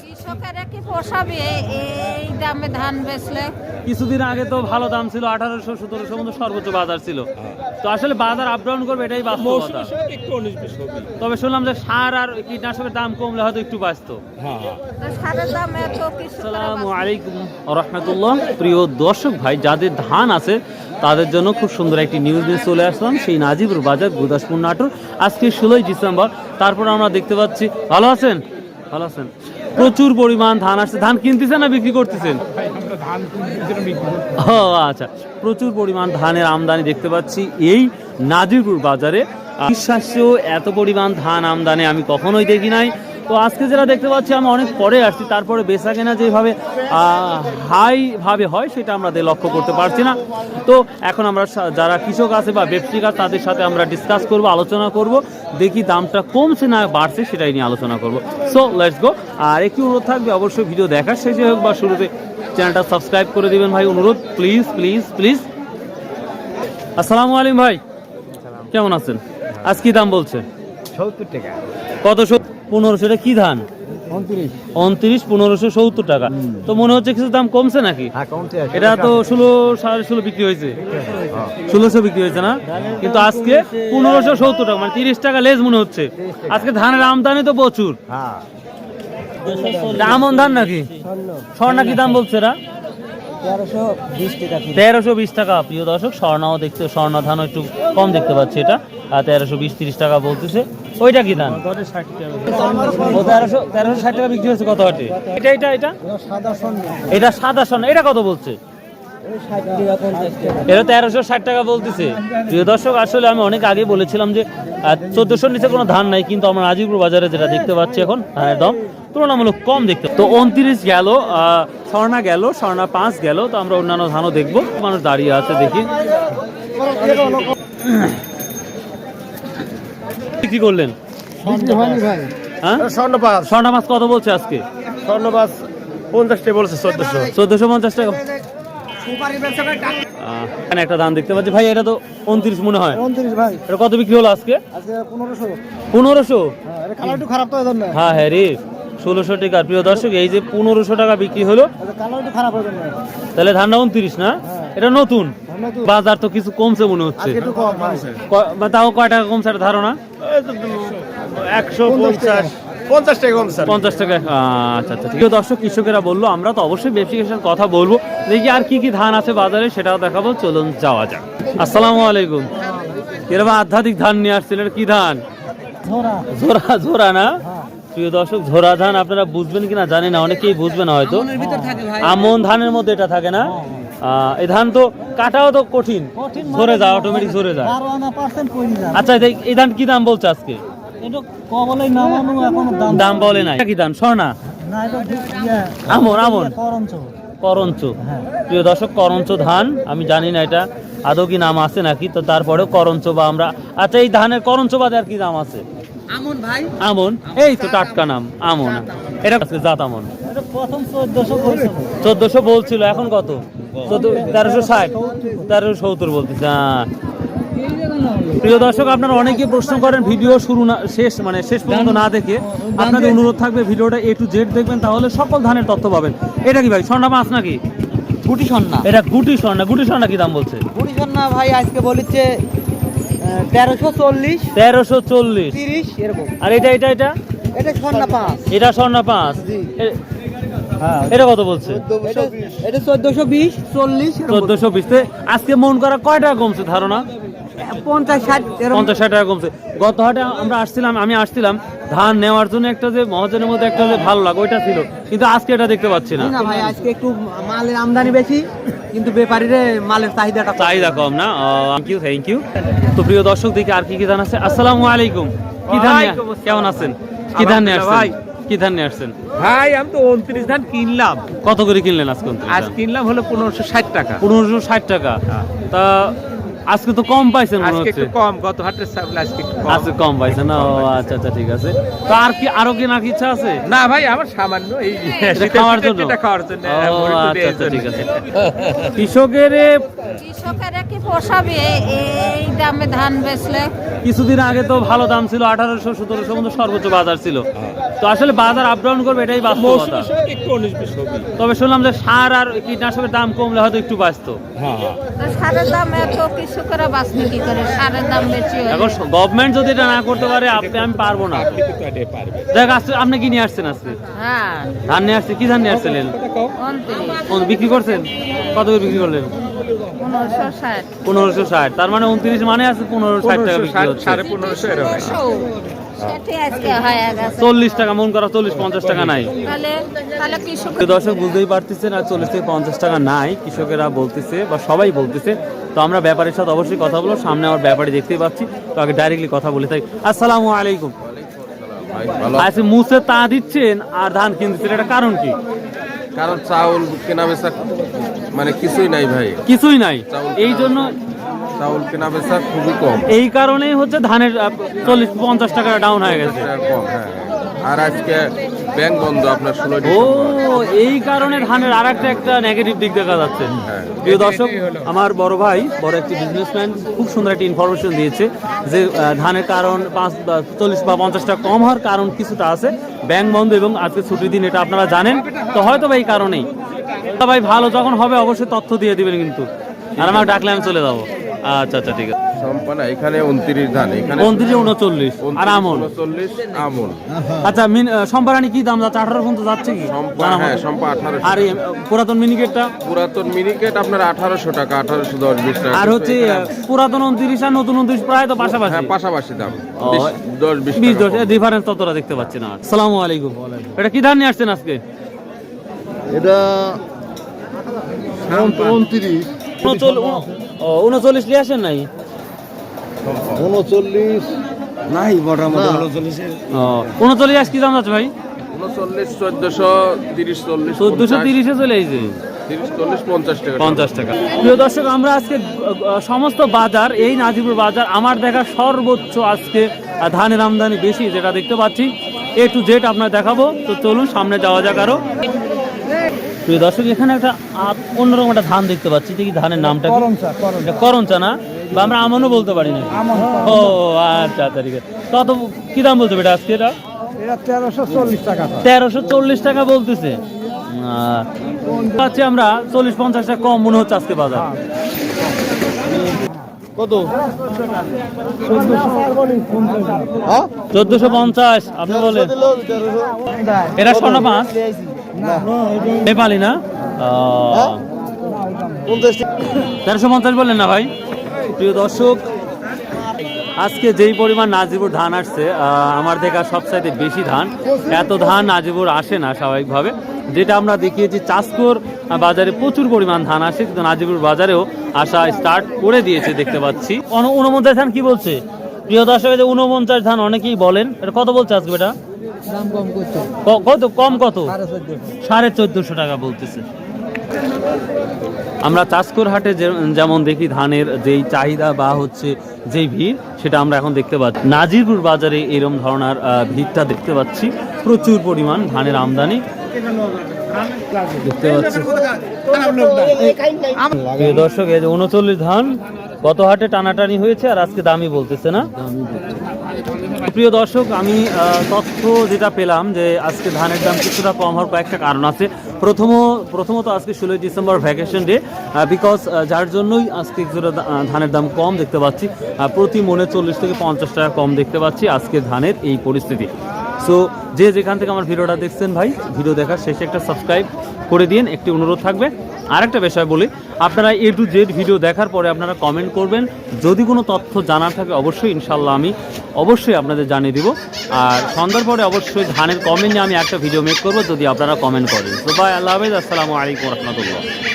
কৃষকেরা কি পোষাবে এই দামে ধান বেচলে? কিছুদিন আগে তো ভালো দাম ছিল আঠারোশো সতেরোশো মতো সর্বোচ্চ বাজার ছিল। তো আসলে বাজার আপ ডাউন করবে এটাই বাস্তবতা। তবে শুনলাম যে সার আর কীটনাশকের দাম কমলে হয়তো একটু বাঁচত হ্যাঁ হ্যাঁ। আসসালামু আলাইকুম রহমতুল্লাহ। প্রিয় দর্শক ভাই যাদের ধান আছে তাদের জন্য খুব সুন্দর একটি নিউজ নিয়ে চলে আসলাম। সেই নাজিবুর বাজার গুদাসপুর নাটোর। আজকে ষোলোই ডিসেম্বর তারপর আমরা দেখতে পাচ্ছি ভালো আছেন? ভালো আছেন। প্রচুর পরিমাণ ধান আসছে। ধান কিনতেছেন না বিক্রি করতেছেন। ও আচ্ছা। প্রচুর পরিমাণ ধানের আমদানি দেখতে পাচ্ছি এই নাজিরপুর বাজারে। বিশ্বাস্য এত পরিমাণ ধান আমদানি আমি কখনোই দেখি নাই। তো আজকে যেটা দেখতে পাচ্ছি আমি অনেক পরে আসছি তারপরে বেচা কেনা যেভাবে হাই ভাবে হয় সেটা আমরা লক্ষ্য করতে পারছি না। তো এখন আমরা যারা কৃষক আছে বা ব্যবসায়িক আছে তাদের সাথে আমরা ডিসকাস করব আলোচনা করব দেখি দামটা কমছে না বাড়ছে সেটাই নিয়ে আলোচনা করব। সো লেটস গো আর একটু অনুরোধ থাকবে অবশ্যই ভিডিও দেখার শেষে হোক বা শুরুতে চ্যানেলটা সাবস্ক্রাইব করে দিবেন ভাই অনুরোধ। প্লিজ প্লিজ প্লিজ আসসালামু আলাইকুম ভাই। কেমন আছেন? আজ কি দাম বলছে? সত্তর টাকা। কত পনেরোশো এটা কি ধান? উনত্রিশ। পনেরোশো সত্তর টাকা। তো মনে হচ্ছে কিছু দাম কমছে নাকি? হ্যাঁ এটা তো ষোলো সাড়ে ষোলো বিক্রি হয়েছে। ষোলোশো বিক্রি হয়েছে না? কিন্তু আজকে পনেরোশো সত্তর টাকা মানে তিরিশ টাকা লেজ মনে হচ্ছে। আজকে ধানের আমদানি তো প্রচুর। হ্যাঁ। আমন ধান নাকি? স্বর্ণা কি দাম বলছে এরা? তেরোশো বিশ টাকা তেরোশো বিশ টাকা প্রিয় দর্শক। স্বর্ণাও দেখতে স্বর্ণ ধানও একটু কম দেখতে পাচ্ছি এটা। আর তেরোশো বিশ তিরিশ টাকা বলতেছে। ওইটা কি ও তেরোশো তেরোশো ষাট টাকা বিক্রি হচ্ছে কত হাটে এটা এটা এটা? এটা সাদা স্বর্ণ। এটা কত বলছে? এটা তেরোশো ষাট টাকা বলতেছে। প্রিয় দর্শক আসলে আমি অনেক আগে বলেছিলাম যে চোদ্দশোর নিচে কোনো ধান নাই কিন্তু আমরা আজিপুর বাজারে যেটা দেখতে পাচ্ছি এখন ধানের দাম তুলনামূলক কম দেখতে তো উনত্রিশ গেল স্বর্ণা গেল স্বর্ণা পাঁচ গেল তো আমরা অন্যান্য ধানও দেখব মানুষ দাঁড়িয়ে আছে দেখি। কি করলেন? ভাই। হ্যাঁ? মাছ কত বলছে আজকে? স্বর্ণ মাছ টাকা বলছে চোদ্দশো। চোদ্দশো পঞ্চাশ টাকা। এখানে একটা দাম দেখতে পাচ্ছি। ভাই এটা তো উনত্রিশ মনে হয়। উনত্রিশ ভাই। এটা কত বিক্রি হলো আজকে? আজকে পনেরোশো। পনেরোশো? হ্যাঁ হ্যাঁ হ্যাঁ রে। ষোলোশো টাকা প্রিয় দর্শক এই যে পনেরোশো টাকা বিক্রি হলো হয়ে যাবে। তাহলে ধানটা উনত্রিশ না? এটা নতুন? নতুন। বাজার তো কিছু কমছে মনে হচ্ছে। বা তাও কয় টাকা কমছে ধারণা? একশো পঞ্চাশ। পঞ্চাশ টাকা কম স্যার। পঞ্চাশ টাকা। আচ্ছা আচ্ছা প্রিয় দর্শক কৃষকেরা বলল আমরা তো অবশ্যই কথা বলব। দেখি আর কি কি ধান আছে বাজারে সেটাও দেখাবো। চলুন যাওয়া যাক। আসসালামু আলাইকুম। এরকম আধ্যাত্মিক ধান নিয়ে আসছিলেন? কি ধান? ঝোরা ঝোরা না? প্রিয় দর্শক ঝোরা ধান আপনারা বুঝবেন কিনা জানি না অনেকেই বুঝবে না হয়তো। আমন ধানের মধ্যে এটা থাকে না। এই ধান তো কাটাও তো কঠিন। ঝরে যায় অটোমেটিক ঝরে যায়। আচ্ছা এই- ধান কি দাম বলছে আজকে? দাম বলে নাই। কি ধান? স্বর্ণা? না এটা ইয়ে আমন আমন। করঞ্চ। করঞ্চ। হ্যাঁ। প্রিয় দর্শক করঞ্চ ধান আমি জানি না এটা। আদৌ কি নাম আছে নাকি? তো তারপরেও করঞ্চ বা আমরা আচ্ছা এই ধানের করঞ্চ বাদে আর কি দাম আছে? আমন ভাই? আমন। এই তো টাটকা নাম আমন। এটা জাত আমন। প্রথম চোদ্দশো বলছে চোদ্দশো বলছিল এখন কত? তেরোশো ষাট। তেরোশো সত্তর বলতেছে হ্যাঁ। প্রিয় দর্শক আপনারা অনেকেই প্রশ্ন করেন ভিডিও শুরু না শেষ মানে শেষ পর্যন্ত না দেখে। আপনাদের অনুরোধ থাকবে ভিডিওটা এ টু জেড দেখবেন তাহলে সকল ধানের তথ্য পাবেন। এটা কি ভাই স্বর্ণা মাছ নাকি? গুটি সন্না এটা গুটি স্বর্ণা গুটি স্বর্ণা কি দাম বলছে? গুটি সন্না ভাই আজকে বলিচ্ছে তেরোশো চল্লিশ তেরোশো চল্লিশ। তিরিশ এরকম। আর এটা এটা এটা? এটা স্বর্ণ পাঁচ। এটা স্বর্ণা পাঁচ। হ্যাঁ। এটা কত বলছে? এটা এটা চোদ্দশো বিশ চল্লিশ চোদ্দশো বিশতে আজকে মন করা কয়টা কমছে ধারণা? পঞ্চাশ ষাট পঞ্চাশ ষাট টাকা কমছে। গত হাটে আমরা আসছিলাম আমি আসছিলাম। ধান নেওয়ার জন্য একটা যে মহাজনের মধ্যে একটা যে ভালো লাগে ওইটা ছিল। কিন্তু আজকে এটা দেখতে পাচ্ছি না। না ভাই আজকে একটু মালের আমদানি বেশি কিন্তু ব্যাপারীরা মালের চাহিদাটা চাহিদা কম না? থ্যাংক ইউ থ্যাংক ইউ তো প্রিয় দর্শক দেখি আর কি কি ধান আছে। আসসালামু আলাইকুম। কি ধান। কেমন আছেন? কি ধান নিয়ে আসছেন? ভাই। কি ধান নিয়ে আসছেন? ভাই আমি তো উনত্রিশ ধান কিনলাম। কত করে কিনলেন আজকে আজ কিনলাম হলো পনেরোশো ষাট টাকা। পনেরোশো ষাট টাকা। তা আজকে তো কম পাইছেন মনে আজকে হচ্ছে। একটু কম গত হাটের সামনে আজকে একটু কম। আজকে কম পাইছেন না? ও আচ্ছা আচ্ছা ঠিক আছে। তো আর কি আরও কি ইচ্ছা আছে? না ভাই আমার সামান্য এই শীতের খাওয়ার জন্য? যেটা খাওয়ার জন্য। ও, হ্যাঁ, আচ্ছা, আচ্ছা, ঠিক আছে। কৃষকের কৃষকেরা কি পোষাবে? এই দামে ধান বেচলে? কিছুদিন আগে তো ভালো দাম ছিল আঠারোশো সতেরোশো মতো সর্বোচ্চ বাজার ছিল। তো আসলে বাজার আপ ডাউন করবে এটাই বাস্তবতা। তবে শুনলাম যে সার আর কীটনাশকের দাম কমলে হয়তো একটু বাঁচতো। হ্যাঁ হ্যাঁ। তো সারের দাম এত কিছু করে বাঁচবে কি করে? সারের দাম বেশি এখন গভর্নমেন্ট যদি এটা না করতে পারে আপনি আমি পারব না। দেখ আজকে আপনি কি নিয়ে আসছেন আজকে? হ্যাঁ। ধান নিয়ে আসছে কি ধান নিয়ে আসছিলেন বিক্রি করছেন? কত করে বিক্রি করলেন? পনেরোশো ষাট। তার মানে উনত্রিশ মানে আছে পনেরো ষাট টাকা পনেরোশো বিক্রি ষাট হচ্ছে। সাড়ে পনেরোশো। হয়ে চল্লিশ টাকা মন করা চল্লিশ পঞ্চাশ টাকা নাই। দর্শক বুঝতেই পারতেছেন আর চল্লিশ থেকে পঞ্চাশ টাকা নাই কৃষকেরা বলতেছে বা সবাই বলতেছে। তো আমরা ব্যাপারীর সাথে অবশ্যই কথা বলব সামনে আমার ব্যাপারী দেখতেই পাচ্ছি তো আগে ডাইরেক্টলি কথা বলে থাকি আসসালামু আলাইকুম। আচ্ছা মুছে তা দিচ্ছেন আর ধান কিনতেছেন এটা কারণ কি? কারণ চাউল কেনা বেচা মানে কিছুই নাই ভাই। কিছুই নাই। এই জন্য চাউল কেনা বেচা খুবই কম। এই কারণেই হচ্ছে ধানের চল্লিশ পঞ্চাশ টাকা ডাউন হয়ে গেছে। কম হ্যাঁ আর আজকে ব্যাংক বন্ধ আপনার ষোলো ও এই কারণে ধানের আর একটা একটা নেগেটিভ দিক দেখা যাচ্ছে। হ্যাঁ। প্রিয় দর্শক আমার বড় ভাই বড় একটি বিজনেসম্যান খুব সুন্দর একটি ইনফরমেশন দিয়েছে যে ধানের কারণ পাঁচ বা চল্লিশ বা পঞ্চাশ টাকা কম হওয়ার কারণ কিছুটা আছে। ব্যাংক বন্ধ এবং আজকে ছুটির দিন এটা আপনারা জানেন। তো হয়তো বা এই কারণেই। ভাই ভালো যখন হবে অবশ্যই তথ্য দিয়ে দিবেন কিন্তু। আর আমার ডাকলে আমি চলে যাব। আচ্ছা আচ্ছা ঠিক আছে। সম্পানা এখানে উনত্রিশ ধান এখানে উনত্রিশে উনচল্লিশ। আর আমন? উনচল্লিশ আমন। আচ্ছা মিন সম্পারানি কি দাম যাচ্ছে? আঠারো পর্যন্ত যাচ্ছে কি? সম্পা হ্যাঁ সম্পা আঠারোশো আর পুরাতন মিনিকেটটা পুরাতন মিনিকেট আপনার আঠারোশো টাকা আঠারোশো দশ বিশ টাকা। আর হচ্ছে পুরাতন উনত্রিশ আর নতুন উনত্রিশ প্রায় তো পাশাপাশি। হ্যাঁ পাশাপাশি দাম। দশ বিশ বিশ দশ ডিফারেন্স ততটা দেখতে পাচ্ছি না। সালামু আলাইকুম। এটা কি ধান নিয়ে আসছেন আজকে? এটা উনত্রিশ ও, উনচল্লিশ নিয়ে আসেন নাই? উনচল্লিশ নাই মোটামুটি। ও, উনচল্লিশ আজ কি দাম যাচ্ছে ভাই? উনচল্লিশ চোদ্দশো তিরিশ চল্লিশ চোদ্দশো তিরিশে চলে এসেছে পঞ্চাশ টাকা। প্রিয় দর্শক আমরা আজকে সমস্ত বাজার এই নাজিপুর বাজার আমার দেখা সর্বোচ্চ আজকে ধানের আমদানি বেশি যেটা দেখতে পাচ্ছি। এ টু জেড আপনার দেখাবো। তো চলুন সামনে যাওয়া যাক আরও। প্রিয় দর্শক এখানে একটা অন্যরকম একটা ধান দেখতে পাচ্ছি। দেখি ধানের নামটা এটা করঞ্চা না? বা আমরা আমনও বলতে পারি না ও আচ্ছা আচ্ছা ঠিক আছে। কত কি দাম বলতে এটা আজকে এটা? তেরোশো চল্লিশ টাকা বলতেছে। পাচ্ছি আমরা চল্লিশ পঞ্চাশ টাকা কম মনে হচ্ছে আজকে বাজার। কত? চোদ্দশো পঞ্চাশ আপনি বলেন। এটা সোনা পাঁচ। নেপালি না? তেরোশো পঞ্চাশ বললেন না ভাই? প্রিয় দর্শক আজকে যেই পরিমাণ নাজিবুর ধান আসছে আমার দেখা সবচাইতে বেশি ধান। এত ধান নাজিবুর আসে না স্বাভাবিকভাবে। যেটা আমরা দেখিয়েছি চাষকর বাজারে প্রচুর পরিমাণ ধান আসে কিন্তু নাজিবুর বাজারেও আসা স্টার্ট করে দিয়েছে দেখতে পাচ্ছি। অন- ঊনপঞ্চাশ ধান কি বলছে? প্রিয় দর্শক ঊনপঞ্চাশ ধান অনেকেই বলেন। এটা কত বলছে আজকে এটা কত? কম কত? সাড়ে চোদ্দশো। টাকা বলতেছে। আমরা চাষকর হাটে যেমন দেখি ধানের যেই চাহিদা বা হচ্ছে যেই ভিড় সেটা আমরা এখন দেখতে পাচ্ছি। নাজিরপুর বাজারে এরম ধরনের ভিড়টা দেখতে পাচ্ছি। প্রচুর পরিমাণ ধানের আমদানি। দেখতে পাচ্ছি। প্রিয় দর্শক এই যে উনচল্লিশ ধান গত হাটে টানাটানি হয়েছে? আর আজকে দামই বলতেছে না? প্রিয় দর্শক, আমি তথ্য যেটা পেলাম যে আজকে ধানের দাম কিছুটা কম হওয়ার কয়েকটা কারণ আছে। প্রথম, প্রথমত আজকে ষোলোই ডিসেম্বর ভ্যাকেশন ডে বিকজ যার জন্যই আজকে কিছুটা ধানের দাম কম দেখতে পাচ্ছি। প্রতি মনে চল্লিশ থেকে পঞ্চাশ টাকা কম দেখতে পাচ্ছি আজকে ধানের এই পরিস্থিতি। সো যে যেখান থেকে আমার ভিডিওটা দেখছেন ভাই, ভিডিও দেখার শেষে একটা সাবস্ক্রাইব করে দিন, একটি অনুরোধ থাকবে। আরেকটা বিষয় বলি, আপনারা এ টু জেড ভিডিও দেখার পরে আপনারা কমেন্ট করবেন। যদি কোনো তথ্য জানার থাকে, অবশ্যই ইনশাল্লাহ আমি অবশ্যই আপনাদের জানিয়ে দিব। আর সন্ধ্যার পরে অবশ্যই ধানের কমেন্ট নিয়ে আমি একটা ভিডিও মেক করব, যদি আপনারা কমেন্ট করেন। তো ভাই আল্লাহ হাফেজ, আসসালামু আলাইকুম রহমতুল্লাহ।